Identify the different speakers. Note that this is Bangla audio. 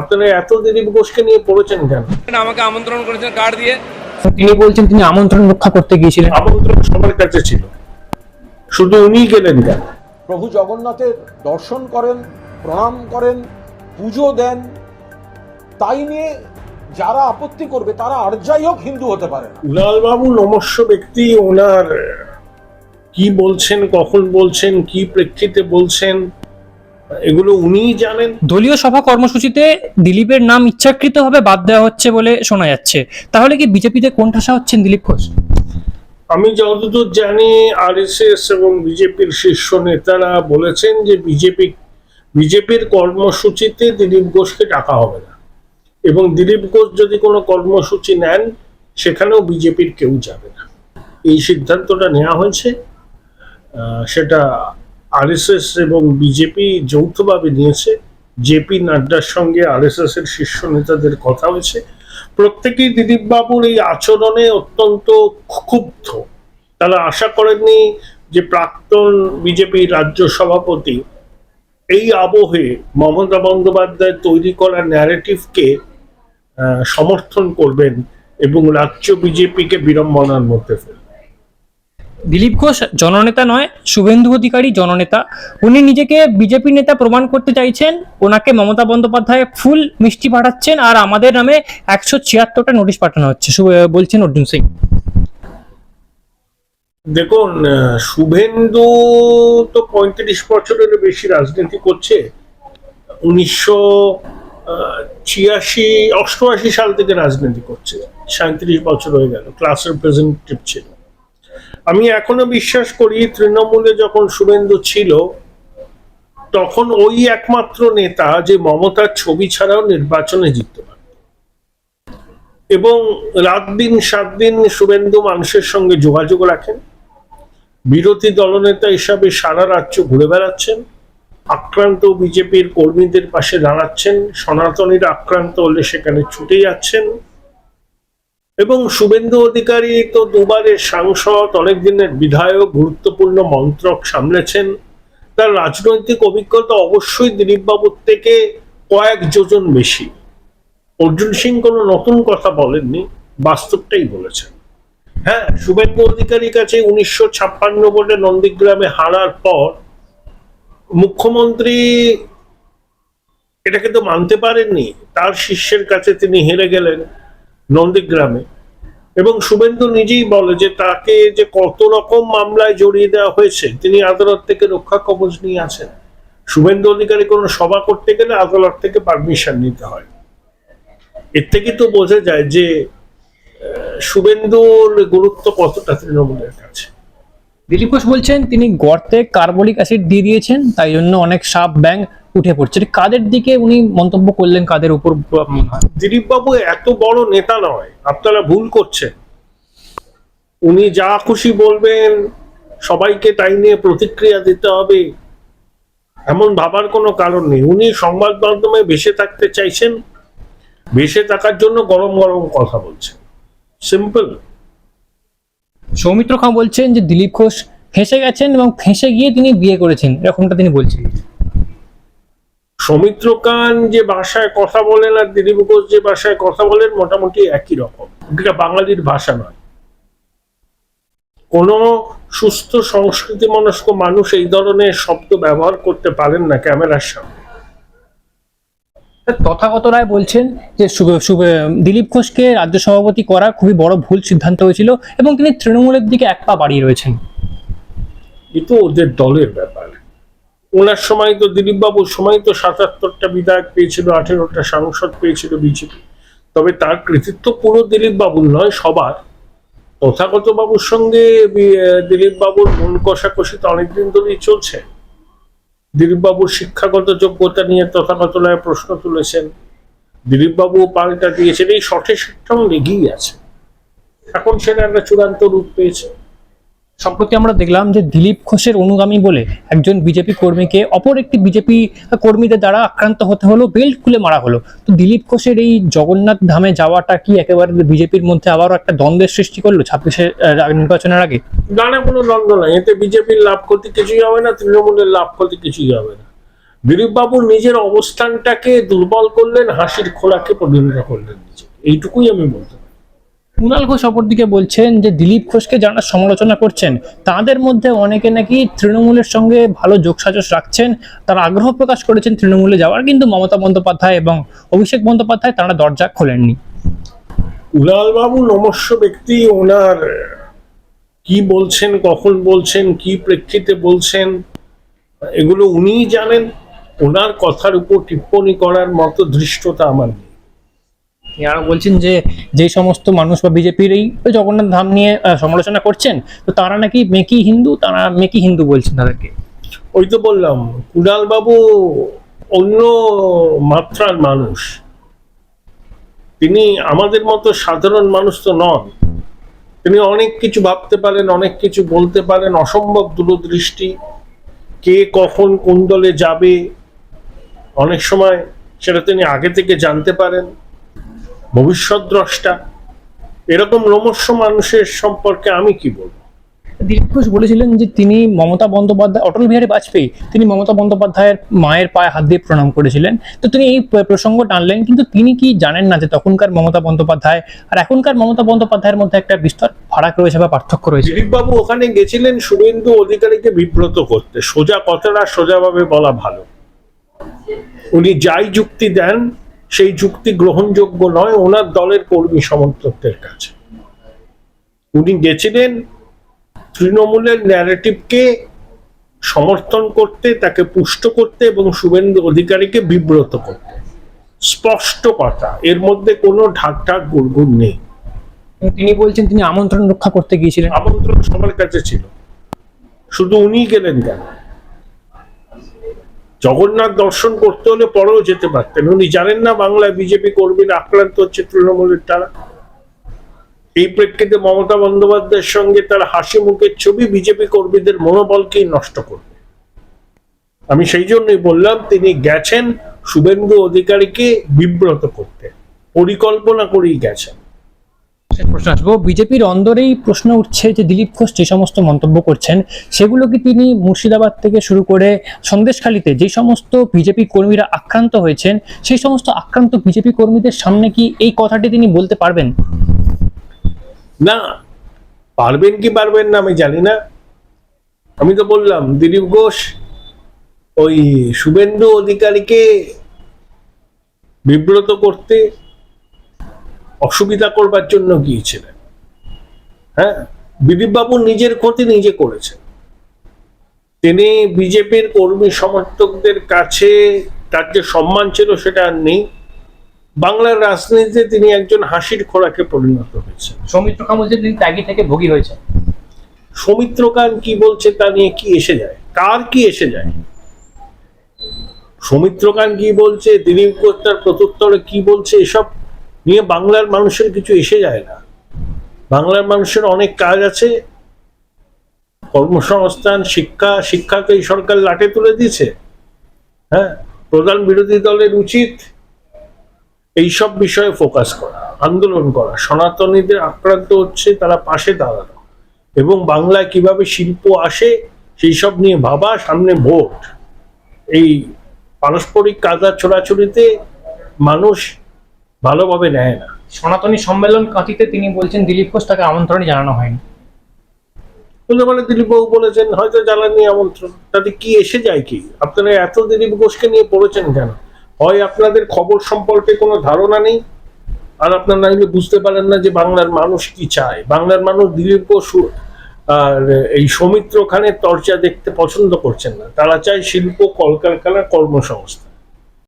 Speaker 1: আপনারা এত দিলীপ ঘোষকে নিয়ে পড়েছেন কেন?
Speaker 2: আমাকে আমন্ত্রণ করেছেন কার্ড দিয়ে।
Speaker 3: তিনি বলছেন তিনি আমন্ত্রণ রক্ষা করতে গিয়েছিলেন।
Speaker 1: আমন্ত্রণ সবার কাছে ছিল। শুধু উনিই গেলেন কেন?
Speaker 4: প্রভু জগন্নাথের দর্শন করেন প্রণাম করেন পুজো দেন। তাই নিয়ে যারা আপত্তি করবে তারা আর যাই হোক হিন্দু হতে পারে না।
Speaker 1: উলালবাবু নমস্য ব্যক্তি ওনার কি বলছেন কখন বলছেন কি প্রেক্ষিতে বলছেন? এগুলো উনিই জানেন।
Speaker 3: দলীয় সভা কর্মসূচিতে দিলীপের নাম ইচ্ছাকৃতভাবে বাদ দেওয়া হচ্ছে বলে শোনা যাচ্ছে। তাহলে কি বিজেপিতে কোণঠাসা হচ্ছেন দিলীপ ঘোষ?
Speaker 1: আমি যতদূর জানি আরএসএস এবং বিজেপির শীর্ষ নেতারা বলেছেন যে বিজেপি বিজেপির কর্মসূচিতে দিলীপ ঘোষকে ডাকা হবে না। এবং দিলীপ ঘোষ যদি কোনো কর্মসূচি নেন সেখানেও বিজেপির কেউ যাবে না। এই সিদ্ধান্তটা নেওয়া হয়েছে। সেটা আরএসএস এবং বিজেপি যৌথভাবে নিয়েছে। জেপি নাড্ডার সঙ্গে আরএসএস এর শীর্ষ নেতাদের কথা হয়েছে। প্রত্যেকেই দিলীপ বাবুর এই আচরণে অত্যন্ত ক্ষুব্ধ। তারা আশা করেননি যে প্রাক্তন বিজেপি রাজ্য সভাপতি এই আবহে মমতা বন্দ্যোপাধ্যায় তৈরি করা ন্যারেটিভকে সমর্থন করবেন এবং রাজ্য বিজেপিকে বিড়ম্বনার মধ্যে ফেলবেন।
Speaker 3: দিলীপ ঘোষ জননেতা নয়, শুভেন্দু অধিকারী জননেতা। উনি নিজেকে বিজেপি নেতা প্রমাণ করতে চাইছেন। ওনাকে মমতা বন্দ্যোপাধ্যায় ফুল মিষ্টি পাঠাচ্ছেন আর আমাদের নামে একশো ছিয়াত্তরটা নোটিশ পাঠানো হচ্ছে। বলছেন অর্জুন সিং।
Speaker 1: দেখুন শুভেন্দু তো পঁয়ত্রিশ বছরের বেশি রাজনীতি করছে। উনিশশো ছিয়াশি, অষ্টআশি সাল থেকে রাজনীতি করছে। সাঁত্রিশ বছর হয়ে গেল ক্লাস রিপ্রেজেন্টেটিভ ছিল। আমি এখনও বিশ্বাস করি তৃণমূলে যখন শুভেন্দু ছিল, তখন ওই একমাত্র নেতা যে মমতার ছবি ছাড়াও নির্বাচনে জিততে পারে এবং রাত দিন, সাত দিন শুভেন্দু মানুষের সঙ্গে যোগাযোগ রাখেন। বিরোধী দলনেতা হিসাবে সারা রাজ্য ঘুরে বেড়াচ্ছেন। আক্রান্ত বিজেপির কর্মীদের পাশে দাঁড়াচ্ছেন। সনাতনীরা আক্রান্ত হলে সেখানে ছুটে যাচ্ছেন। এবং শুভেন্দু অধিকারী তো দুবারের সাংসদ অনেক দিনের বিধায়ক, গুরুত্বপূর্ণ মন্ত্রক সামলেছেন। তার রাজনৈতিক অভিজ্ঞতা অবশ্যই দিলীপবাবুর থেকে কয়েক যোজন বেশি। অর্জুন সিং কোনো নতুন কথা বলেননি, বাস্তবটাই বলেছেন। হ্যাঁ শুভেন্দু অধিকারীর কাছে উনিশশো ছাপ্পান্ন ভোটে নন্দীগ্রামে হারার পর মুখ্যমন্ত্রী এটাকে তো মানতে পারেননি, তার শিষ্যের কাছে তিনি হেরে গেলেন। নন্দীগ্রামে। এবং শুভেন্দু নিজেই বলে যে তাকে যে কত রকম মামলায় জড়িয়ে দেওয়া হয়েছে, তিনি আদালত থেকে রক্ষা কবচ নিয়ে আছেন শুভেন্দু অধিকারী কোনো সভা করতে গেলে আদালত থেকে পারমিশন নিতে হয়। এর থেকে তো বোঝা যায় যে শুভেন্দুর গুরুত্ব কতটা তৃণমূলের কাছে।
Speaker 3: দিলীপ ঘোষ বলছেন, তিনি গর্তে কার্বলিক অ্যাসিড দিয়ে দিয়েছেন, তাই জন্য অনেক সাপ ব্যাং উঠে পড়ছে। কাদের দিকে উনি মন্তব্য করলেন কাদের উপর?
Speaker 1: দিলীপ বাবু এত বড় নেতা নয় আপনারা ভুল করছেন। উনি যা খুশি বলবেন সবাইকে তাই নিয়ে প্রতিক্রিয়া দিতে হবে এমন ভাবার কোনো কারণ নেই। উনি সংবাদ মাধ্যমে ভেসে থাকতে চাইছেন ভেসে থাকার জন্য গরম গরম কথা বলছেন। সিম্পল
Speaker 3: সৌমিত্র খাঁ বলছেন যে দিলীপ ঘোষ ফেঁসে গেছেন এবং ফেঁসে গিয়ে তিনি বিয়ে করেছেন এরকমটা তিনি বলছেন
Speaker 1: সৌমিত্র খান যে ভাষায় কথা বলেন আর দিলীপ ঘোষ যে ভাষায় কথা বলেন মোটামুটি একই রকম। এটা বাঙালির ভাষা নয়। কোনো সুস্থ সংস্কৃতি মনস্ক মানুষ এই ধরনের শব্দ ব্যবহার করতে পারেন না ক্যামেরার সামনে।
Speaker 3: তথাগত রায় বলছেন যে দিলীপ ঘোষকে রাজ্য সভাপতি করা খুবই বড় ভুল সিদ্ধান্ত হয়েছিল এবং তিনি তৃণমূলের দিকে এক পা বাড়িয়ে রয়েছেন।
Speaker 1: এ তো ওদের দলের ব্যাপার। ওনার সময় তো দিলীপ বাবুর সময় তো সাতাত্তরটা বিধায়ক পেয়েছিল, আঠেরোটা সাংসদ পেয়েছিল বিজেপি। তবে তার কৃতিত্ব পুরো দিলীপ বাবুর নয়, সবার। তথাগত বাবুর সঙ্গে দিলীপবাবুর মন কষাকষি তো অনেকদিন ধরেই চলছে। দিলীপবাবুর শিক্ষাগত যোগ্যতা নিয়ে তথাগত রায় প্রশ্ন তুলেছেন। দিলীপবাবু পাল্টা দিয়েছেন, এই শঠে শিক্ষাও লেগেই আছে। এখন সেটা একটা চূড়ান্ত রূপ পেয়েছে।
Speaker 3: সম্প্রতি আমরা দেখলাম যে দিলীপ ঘোষের অনুগামী বলে একজন বিজেপি কর্মীকে অপর একটি বিজেপি কর্মীদের দ্বারা আক্রান্ত হতে হলো, বেল্ট খুলে মারা হলো। তো দিলীপ ঘোষের এই জগন্নাথ ধামে যাওয়াটা কি একেবারে বিজেপির মধ্যে আবারও একটা দ্বন্দ্বের সৃষ্টি করল ছাব্বিশে নির্বাচনের আগে?
Speaker 1: না না কোনো দ্বন্দ্ব নাই। এতে বিজেপির লাভ ক্ষতি কিছুই হবে না, তৃণমূলের লাভ ক্ষতি কিছুই হবে না। দিলীপবাবু নিজের অবস্থানটাকে দুর্বল করলেন, হাসির খোলাকে পরিণত করলেন এইটুকুই আমি বলতে পারি
Speaker 3: কুণাল ঘোষ অপরদিকে বলছেন যে দিলীপ ঘোষকে যারা সমালোচনা করছেন, তাদের মধ্যে অনেকে নাকি তৃণমূলের সঙ্গে ভালো যোগসাজশ রাখছেন। তারা আগ্রহ প্রকাশ করেছেন তৃণমূলে যাওয়ার, কিন্তু মমতা বন্দ্যোপাধ্যায় এবং অভিষেক বন্দ্যোপাধ্যায় তারা দরজা খোলেননি।
Speaker 1: উলালবাবু নমস্য ব্যক্তি, ওনার কি বলছেন, কখন বলছেন, কি প্রেক্ষিতে বলছেন, এগুলো উনিই জানেন। ওনার কথার উপর টিপ্পণী করার মতো ধৃষ্টতা আমার নেই।
Speaker 3: যারা বলছেন যে যে সমস্ত মানুষ বা বিজেপির এই জগন্নাথ ধাম নিয়ে সমালোচনা করছেন, তো তারা নাকি মেকি হিন্দু? তারা মেকি হিন্দু বলছেন তাদেরকে।
Speaker 1: ওই তো বললাম কুণাল বাবু অন্য মাত্রার মানুষ। তিনি আমাদের মতো সাধারণ মানুষ তো নন। তিনি অনেক কিছু ভাবতে পারেন, অনেক কিছু বলতে পারেন, অসম্ভব দূরদৃষ্টি, কে কখন কোন দলে যাবে। অনেক সময় সেটা তিনি আগে থেকে জানতে পারেন। ভবিষ্যৎ দ্রষ্টা এরকম রমস্য মানুষের সম্পর্কে আমি কি বলব?
Speaker 3: দিলীপ ঘোষ বলেছিলেন যে তিনি মমতা বন্দ্যোপাধ্যায় অটল বিহারী বাজপেয়ী তিনি মমতা বন্দ্যোপাধ্যায়ের মায়ের পায়ে হাত দিয়ে প্রণাম করেছিলেন। তো তিনি এই প্রসঙ্গ টানলেন কিন্তু তিনি কি জানেন না যে তখনকার মমতা বন্দ্যোপাধ্যায় আর এখনকার মমতা বন্দ্যোপাধ্যায়ের মধ্যে একটা বিস্তর ফারাক রয়েছে বা পার্থক্য রয়েছে?
Speaker 1: দিলীপবাবু ওখানে গেছিলেন শুভেন্দু অধিকারীকে বিব্রত করতে। সোজা কথাটা সোজাভাবে বলা ভালো। উনি যাই যুক্তি দেন সেই যুক্তি গ্রহণযোগ্য নয় ওনার দলের কর্মী সমর্থকদের কাছে। উনি গেছিলেন তৃণমূলের ন্যারেটিভকে সমর্থন করতে তাকে পুষ্ট করতে এবং শুভেন্দু অধিকারীকে বিব্রত করতে। স্পষ্ট কথা এর মধ্যে কোনো ঢাক ঢাক গুড়গুড় নেই।
Speaker 3: তিনি বলছেন তিনি আমন্ত্রণ রক্ষা করতে গিয়েছিলেন।
Speaker 1: আমন্ত্রণ সবার কাছে ছিল। শুধু উনিই গেলেন কেন? জগন্নাথ দর্শন করতে হলে পরেও যেতে পারতেন। উনি জানেন না বাংলায় বিজেপি কর্মীরা আক্রান্ত হচ্ছে তৃণমূলের দ্বারা এই প্রেক্ষিতে মমতা বন্দ্যোপাধ্যায়ের সঙ্গে তার হাসি মুখের ছবি বিজেপি কর্মীদের মনোবলকেই নষ্ট করবে। আমি সেই জন্যই বললাম, তিনি গেছেন, শুভেন্দু অধিকারীকে বিব্রত করতে। পরিকল্পনা করেই গেছেন।
Speaker 3: শেষ প্রশ্ন আসব। বিজেপির অন্দরেই প্রশ্ন উঠছে যে দিলীপ ঘোষ যে সমস্ত মন্তব্য করছেন সেগুলো কি তিনি মুর্শিদাবাদ থেকে শুরু করে সন্দেশখালীতে যে সমস্ত বিজেপি কর্মীরা আক্রান্ত হয়েছেন, সেই সমস্ত আক্রান্ত বিজেপি কর্মীদের সামনে কি এই কথাটি তিনি বলতে পারবেন?
Speaker 1: না, পারবেন কি পারবেন না আমি জানি না। আমি তো বললাম, দিলীপ ঘোষ ওই শুভেন্দু অধিকারীকে বিব্রত করতে অসুবিধা করবার জন্য গিয়েছিলেন। হ্যাঁ? দিলীপবাবু নিজের ক্ষতি নিজে করেছেন। তিনি বিজেপির কর্মী সমর্থকদের কাছে তার যে সম্মান ছিল সেটা আর নেই। বাংলার রাজনীতিতে তিনি একজন হাসির খোরাকে পরিণত হয়েছেন।
Speaker 3: সৌমিত্র বলছেন তিনি ত্যাগী থেকে ভোগী হয়েছে
Speaker 1: সৌমিত্র খান কি বলছে তা নিয়ে কি এসে যায়? কার কি এসে যায়? সৌমিত্র খান কি বলছে? দিলীপ ঘোষ তার প্রত্যুত্তরে কি বলছে এসব? নিয়ে বাংলার মানুষের কিছু এসে যায় না। বাংলার মানুষের অনেক কাজ আছে। কর্মসংস্থান, শিক্ষা, শিক্ষাকে এই সরকার লাটে তুলে দিয়েছে। হ্যাঁ প্রধান বিরোধী দলের উচিত এইসব বিষয়ে ফোকাস করা, আন্দোলন করা। সনাতনীদের আক্রান্ত হচ্ছে, তারা পাশে দাঁড়ানো। এবং বাংলায় কীভাবে শিল্প আসে, সেই সব নিয়ে ভাবা, সামনে ভোট। এই পারস্পরিক কাদা ছোড়াছুড়িতে মানুষ ভালোভাবে নেয় না।
Speaker 3: সনাতনী সম্মেলন কাঁথিতে তিনি বলছেন দিলীপ ঘোষ তাকে আমন্ত্রণ জানানো হয়নি।
Speaker 1: বলতে পারে দিলীপ বাবু বলেছেন হয়তো জ্বালানি আমন্ত্রণ। তাতে কি এসে যায় কি? আপনারা এত দিলীপ ঘোষকে নিয়ে পড়েছেন কেন? হয় আপনাদের খবর সম্পর্কে কোনো ধারণা নেই? আর আপনারা নাইলে বুঝতে পারেন না যে বাংলার মানুষ কি চায়। বাংলার মানুষ দিলীপ ঘোষ আর এই সৌমিত্র খানের চর্চা দেখতে পছন্দ করছেন না। তারা চায় শিল্প কলকারখানা কর্মসংস্থান।